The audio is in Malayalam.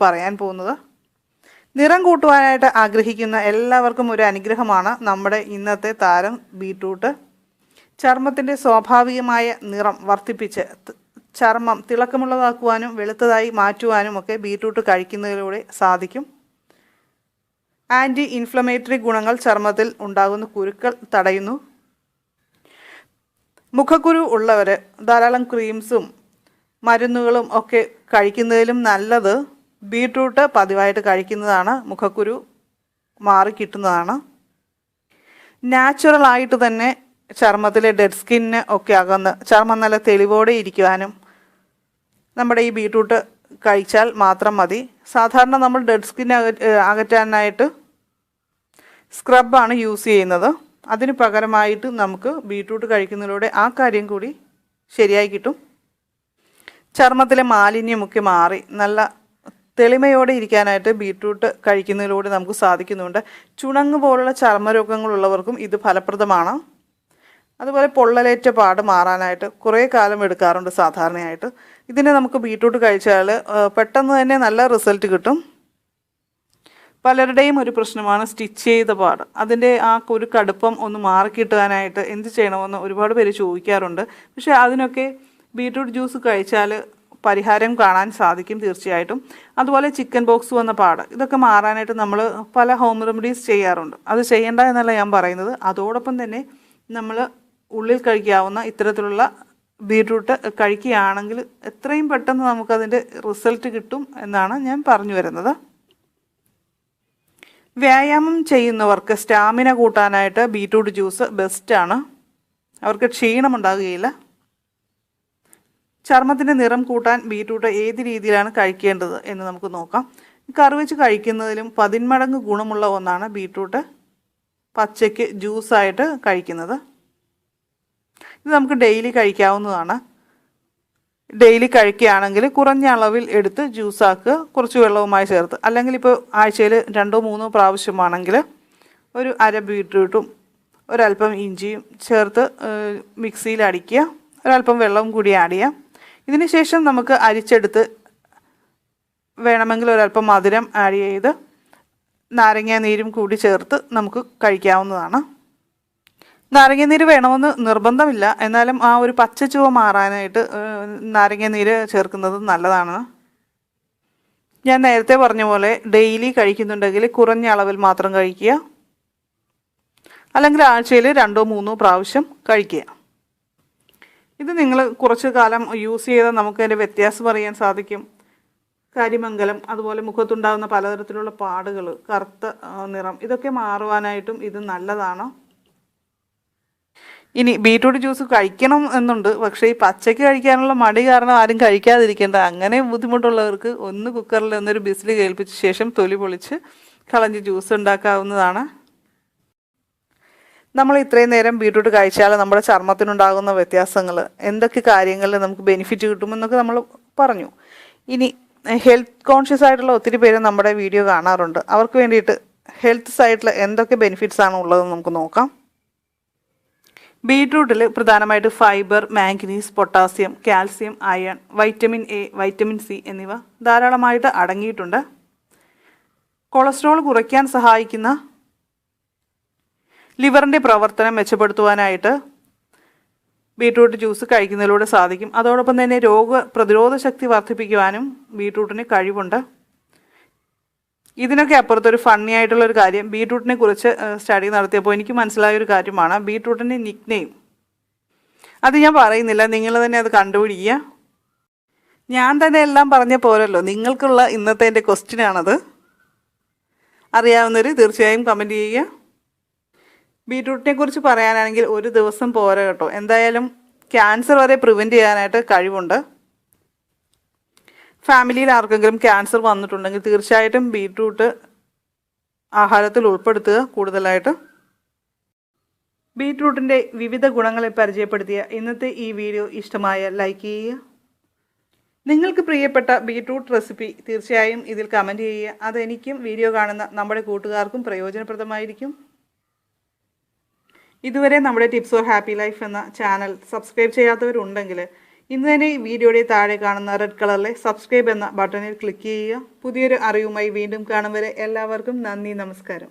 പറയാൻ പോകുന്നത്. നിറം കൂട്ടുവാനായിട്ട് ആഗ്രഹിക്കുന്ന എല്ലാവർക്കും ഒരു അനുഗ്രഹമാണ് നമ്മുടെ ഇന്നത്തെ താരം ബീട്രൂട്ട്. ചർമ്മത്തിന്റെ സ്വാഭാവികമായ നിറം വർദ്ധിപ്പിച്ച് ചർമ്മം തിളക്കമുള്ളതാക്കുവാനും വെളുത്തതായി മാറ്റുവാനും ഒക്കെ ബീട്രൂട്ട് കഴിക്കുന്നതിലൂടെ സാധിക്കും. ആന്റി ഇൻഫ്ലമേറ്ററി ഗുണങ്ങൾ ചർമ്മത്തിൽ ഉണ്ടാകുന്ന കുരുക്കൾ തടയുന്നു. മുഖക്കുരു ഉള്ളവർ ധാരാളം ക്രീംസും മരുന്നുകളും ഒക്കെ കഴിക്കുന്നതിലും നല്ലത് ബീട്രൂട്ട് പതിവായിട്ട് കഴിക്കുന്നതാണ് മുഖക്കുരു മാറി കിട്ടുന്നതാണ്. നാച്ചുറൽ ആയിട്ട് തന്നെ ചർമ്മത്തിലെ ഡെഡ് സ്കിന്നിന് ഒക്കെ അകന്ന് ചർമ്മം നല്ല തെളിവോടെ ഇരിക്കുവാനും നമ്മുടെ ഈ ബീട്രൂട്ട് കഴിച്ചാൽ മാത്രം മതി. സാധാരണ നമ്മൾ ഡെഡ് സ്കിൻ അകറ്റാനായിട്ട് സ്ക്രബാണ് യൂസ് ചെയ്യുന്നത്. അതിന് പകരമായിട്ട് നമുക്ക് ബീട്രൂട്ട് കഴിക്കുന്നതിലൂടെ ആ കാര്യം കൂടി ശരിയായി കിട്ടും. ചർമ്മത്തിലെ മാലിന്യമൊക്കെ മാറി നല്ല തെളിമയോടെ ഇരിക്കാനായിട്ട് ബീട്രൂട്ട് കഴിക്കുന്നതിലൂടെ നമുക്ക് സാധിക്കുന്നുണ്ട്. ചുണങ്ങ് പോലുള്ള ചർമ്മരോഗങ്ങളുള്ളവർക്കും ഇത് ഫലപ്രദമാണ്. അതുപോലെ പൊള്ളലേറ്റ പാട് മാറാനായിട്ട് കുറേ കാലം എടുക്കാറുണ്ട് സാധാരണയായിട്ട്. ഇതിനെ നമുക്ക് ബീട്രൂട്ട് കഴിച്ചാൽ പെട്ടെന്ന് തന്നെ നല്ല റിസൾട്ട് കിട്ടും. പലരുടെയും ഒരു പ്രശ്നമാണ് സ്റ്റിച്ച് ചെയ്ത പാട്. അതിന്റെ ആ ഒരു കടുപ്പം ഒന്ന് മാറിക്കിട്ടാനായിട്ട് എന്ത് ചെയ്യണമെന്ന് ഒരുപാട് പേര് ചോദിക്കാറുണ്ട്. പക്ഷേ അതിനൊക്കെ ബീട്രൂട്ട് ജ്യൂസ് കഴിച്ചാൽ പരിഹാരം കാണാൻ സാധിക്കും തീർച്ചയായിട്ടും. അതുപോലെ ചിക്കൻ ബോക്സ് വന്ന പാട് ഇതൊക്കെ മാറാനായിട്ട് നമ്മൾ പല ഹോം റെമഡീസ് ചെയ്യാറുണ്ട്. അത് ചെയ്യേണ്ട എന്നല്ല ഞാൻ പറയുന്നത്. അതോടൊപ്പം തന്നെ നമ്മൾ ഉള്ളിൽ കഴിക്കാവുന്ന ഇത്തരത്തിലുള്ള ബീട്രൂട്ട് കഴിക്കുകയാണെങ്കിൽ എത്രയും പെട്ടെന്ന് നമുക്കതിന്റെ റിസൾട്ട് കിട്ടും എന്നാണ് ഞാൻ പറഞ്ഞു വരുന്നത്. വ്യായാമം ചെയ്യുന്നവർക്ക് സ്റ്റാമിന കൂട്ടാനായിട്ട് ബീട്രൂട്ട് ജ്യൂസ് ബെസ്റ്റാണ്. അവർക്ക് ക്ഷീണമുണ്ടാകുകയില്ല. ചർമ്മത്തിന്റെ നിറം കൂട്ടാൻ ബീറ്റ്റൂട്ട് ഏത് രീതിയിലാണ് കഴിക്കേണ്ടത് എന്ന് നമുക്ക് നോക്കാം. കറി വെച്ച് കഴിക്കുന്നതിലും പതിന്മടങ്ങ് ഗുണമുള്ള ഒന്നാണ് ബീറ്റ്റൂട്ട് പച്ചയ്ക്ക് ജ്യൂസായിട്ട് കഴിക്കുന്നത്. ഇത് നമുക്ക് ഡെയിലി കഴിക്കാവുന്നതാണ്. ഡെയിലി കഴിക്കുകയാണെങ്കിൽ കുറഞ്ഞ അളവിൽ എടുത്ത് ജ്യൂസാക്കുക കുറച്ച് വെള്ളവുമായി ചേർത്ത്. അല്ലെങ്കിൽ ഇപ്പോൾ ആഴ്ചയിൽ രണ്ടോ മൂന്നോ പ്രാവശ്യമാണെങ്കിൽ ഒരു അര ബീട്രൂട്ടും ഒരല്പം ഇഞ്ചിയും ചേർത്ത് മിക്സിയിൽ അടിക്കുക. ഒരല്പം വെള്ളവും കൂടി ആഡ് ചെയ്യാം ഇതിന് ശേഷം നമുക്ക് അരിച്ചെടുത്ത് വേണമെങ്കിൽ ഒരല്പം മധുരം ആഡ് ചെയ്ത് നാരങ്ങ നീരും കൂടി ചേർത്ത് നമുക്ക് കഴിക്കാവുന്നതാണ്. നാരങ്ങ നീര് വേണമെന്ന് നിർബന്ധമില്ല. എന്നാലും ആ ഒരു പച്ച ചുവ മാറാനായിട്ട് നാരങ്ങ നീര് ചേർക്കുന്നത് നല്ലതാണ്. ഞാൻ നേരത്തെ പറഞ്ഞ പോലെ ഡെയിലി കഴിക്കുന്നുണ്ടെങ്കിൽ കുറഞ്ഞ അളവിൽ മാത്രം കഴിക്കുക. അല്ലെങ്കിൽ ആഴ്ചയിൽ രണ്ടോ മൂന്നോ പ്രാവശ്യം കഴിക്കുക. ഇത് നിങ്ങൾ കുറച്ച് കാലം യൂസ് ചെയ്താൽ നമുക്ക് അതിന്റെ വ്യത്യാസം അറിയാൻ സാധിക്കും. കരിമംഗലം അതുപോലെ മുഖത്തുണ്ടാകുന്ന പലതരത്തിലുള്ള പാടുകൾ കറുത്ത നിറം ഇതൊക്കെ മാറുവാനായിട്ടും ഇത് നല്ലതാണ്. ഇനി ബീട്രൂട്ട് ജ്യൂസ് കഴിക്കണം എന്നുണ്ട്. പക്ഷേ ഈ പച്ചയ്ക്ക് കഴിക്കാനുള്ള മടി കാരണം ആരും കഴിക്കാതിരിക്കേണ്ട. അങ്ങനെ ബുദ്ധിമുട്ടുള്ളവർക്ക് ഒന്ന് കുക്കറിൽ ഒന്നൊരു ബിസിൽ കേൾപ്പിച്ച ശേഷം തൊലി പൊളിച്ച് കളഞ്ഞ് ജ്യൂസ് ഉണ്ടാക്കാവുന്നതാണ്. നമ്മൾ ഇത്രയും നേരം ബീട്രൂട്ട് കഴിച്ചാൽ നമ്മുടെ ചർമ്മത്തിനുണ്ടാകുന്ന വ്യത്യാസങ്ങൾ എന്തൊക്കെ കാര്യങ്ങളിൽ നമുക്ക് ബെനിഫിറ്റ് കിട്ടുമെന്നൊക്കെ നമ്മൾ പറഞ്ഞു. ഇനി ഹെൽത്ത് കോൺഷ്യസ് ആയിട്ടുള്ള ഒത്തിരി പേര് നമ്മുടെ വീഡിയോ കാണാറുണ്ട്. അവർക്ക് വേണ്ടിയിട്ട് ഹെൽത്ത് സൈഡിൽ എന്തൊക്കെ ബെനിഫിറ്റ്സ് ആണ് ഉള്ളതെന്ന് നമുക്ക് നോക്കാം. ബീട്രൂട്ടിൽ പ്രധാനമായിട്ട് fibre manganese potassium calcium iron vitamin A vitamin C എന്നിവ ധാരാളമായിട്ട് അടങ്ങിയിട്ടുണ്ട്. കൊളസ്ട്രോൾ കുറയ്ക്കാൻ സഹായിക്കുന്ന ലിവറിന്റെ പ്രവർത്തനം മെച്ചപ്പെടുത്തുവാനായിട്ട് ബീട്രൂട്ട് ജ്യൂസ് കഴിക്കുന്നതിലൂടെ സാധിക്കും. അതോടൊപ്പം തന്നെ രോഗ പ്രതിരോധ ശക്തി വർദ്ധിപ്പിക്കുവാനും ബീട്രൂട്ടിന് കഴിവുണ്ട്. ഇതിനൊക്കെ അപ്പുറത്തൊരു ഫണ്ണി ആയിട്ടുള്ളൊരു കാര്യം. ബീട്രൂട്ടിനെ കുറിച്ച് സ്റ്റഡി നടത്തിയപ്പോൾ എനിക്ക് മനസ്സിലായ ഒരു കാര്യമാണ്. ബീട്രൂട്ടിന്റെ നിക്നെയിം അത് ഞാൻ പറയുന്നില്ല. നിങ്ങൾ തന്നെ അത് കണ്ടുപിടിക്കുക. ഞാൻ തന്നെ എല്ലാം പറഞ്ഞ പോരല്ലോ. നിങ്ങൾക്കുള്ള ഇന്നത്തെ എന്റെ ക്വസ്റ്റ്യനാണത് അറിയാവുന്നവർ തീർച്ചയായും കമന്റ് ചെയ്യുക. ബീട്രൂട്ടിനെ കുറിച്ച് പറയാനാണെങ്കിൽ ഒരു ദിവസം പോരാ കേട്ടോ. എന്തായാലും ക്യാൻസർ വരെ പ്രിവെന്റ് ചെയ്യാനായിട്ട് കഴിവുണ്ട്. ഫാമിലിയിൽ ആർക്കെങ്കിലും ക്യാൻസർ വന്നിട്ടുണ്ടെങ്കിൽ തീർച്ചയായിട്ടും ബീട്രൂട്ട് ആഹാരത്തിൽ ഉൾപ്പെടുത്തുക കൂടുതലായിട്ട്. ബീട്രൂട്ടിന്റെ വിവിധ ഗുണങ്ങളെ പരിചയപ്പെടുത്തിയ ഇന്നത്തെ ഈ വീഡിയോ ഇഷ്ടമായ ലൈക്ക് ചെയ്യുക. നിങ്ങൾക്ക് പ്രിയപ്പെട്ട ബീട്രൂട്ട് റെസിപ്പി തീർച്ചയായും ഇതിൽ കമന്റ് ചെയ്യുക. അതെനിക്കും വീഡിയോ കാണുന്ന നമ്മുടെ കൂട്ടുകാർക്കും പ്രയോജനപ്രദമായിരിക്കും. ഇതുവരെ നമ്മുടെ ടിപ്സ് ഓർ ഹാപ്പി ലൈഫ് എന്ന ചാനൽ സബ്സ്ക്രൈബ് ചെയ്യാത്തവരുണ്ടെങ്കിൽ ഇന്ന് തന്നെ ഈ വീഡിയോയുടെ താഴെ കാണുന്ന റെഡ് കളറിലെ സബ്സ്ക്രൈബ് എന്ന ബട്ടണിൽ ക്ലിക്ക് ചെയ്യുക. പുതിയൊരു അറിവുമായി വീണ്ടും കാണും വരെ എല്ലാവർക്കും നന്ദി നമസ്കാരം.